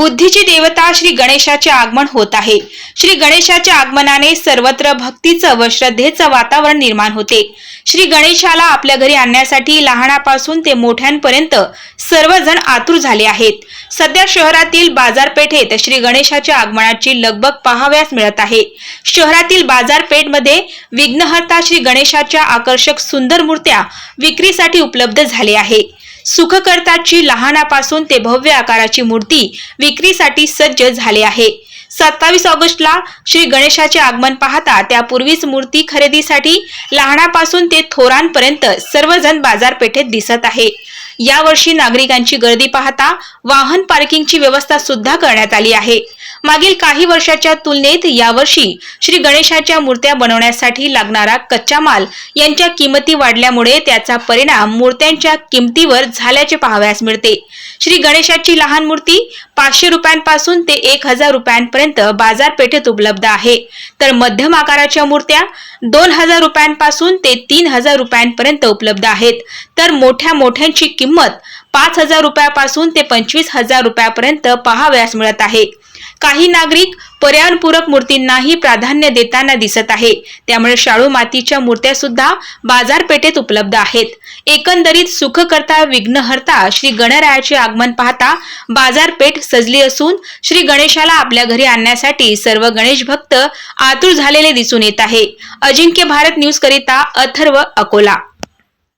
बुद्धीची देवता श्री गणेशाचे आगमन होत आहे. श्री गणेशाच्या आगमनाने सर्वत्र भक्तीचं व श्रद्धेचं वातावरण निर्माण होते. श्री गणेशाला आपल्या घरी आणण्यासाठी लहानापासून ते मोठ्यांपर्यंत सर्वजण आतुर झाले आहेत. सध्या शहरातील बाजारपेठेत श्री गणेशाच्या आगमनाची लगबग पाहाव्यास मिळत आहे. शहरातील बाजारपेठमध्ये विघ्नहर्ता श्री गणेशाच्या आकर्षक सुंदर मूर्त्या विक्रीसाठी उपलब्ध झाले आहे सुखकर्ताची लहानापासून ते भव्य आकाराची मूर्ती विक्रीसाठी सज्ज झाले आहे. सत्तावीस ऑगस्टला श्री गणेशाचे आगमन पाहता त्यापूर्वीच मूर्ती खरेदीसाठी लहानापासून ते थोरांपर्यंत सर्वजण बाजारपेठेत दिसत आहे. यावर्षी नागरिकांची गर्दी पाहता वाहन पार्किंगची व्यवस्था सुद्धा करण्यात आली आहे. मागील काही वर्षाच्या तुलनेत यावर्षी श्री गणेशाच्या मूर्त्या बनवण्यासाठी लागणारा कच्चा माल यांच्या किमती वाढल्यामुळे त्याचा परिणाम मूर्त्यांच्या किमतीवर झाल्याचे पाहावयास मिळते. श्री गणेशाची लहान मूर्ती पाचशे रुपयांपासून ते एक हजार रुपयांपर्यंत बाजारपेठेत उपलब्ध आहे. तर मध्यम आकाराच्या मूर्त्या दोन हजार रुपयांपासून ते तीन हजार रुपयांपर्यंत उपलब्ध आहेत. तर मोठ्या मोठ्यांची किंमत पाच हजार रुपयापासून ते पंचवीस हजार रुपयापर्यंत पहावयास मिळत आहे. काही नागरिक पर्यावरणपूरक मूर्तींनाही प्राधान्य देताना दिसत आहे. त्यामुळे शाळू मातीच्या मूर्त्या सुद्धा बाजारपेठेत उपलब्ध आहेत. एकंदरीत सुखकर्ता विघ्नहर्ता श्री गणरायाचे आगमन पाहता बाजारपेठ सजली असून श्री गणेशाला आपल्या घरी आणण्यासाठी सर्व गणेश भक्त आतुर झालेले दिसून येत आहे. अजिंक्य भारत न्यूज करिता अथर्व अकोला.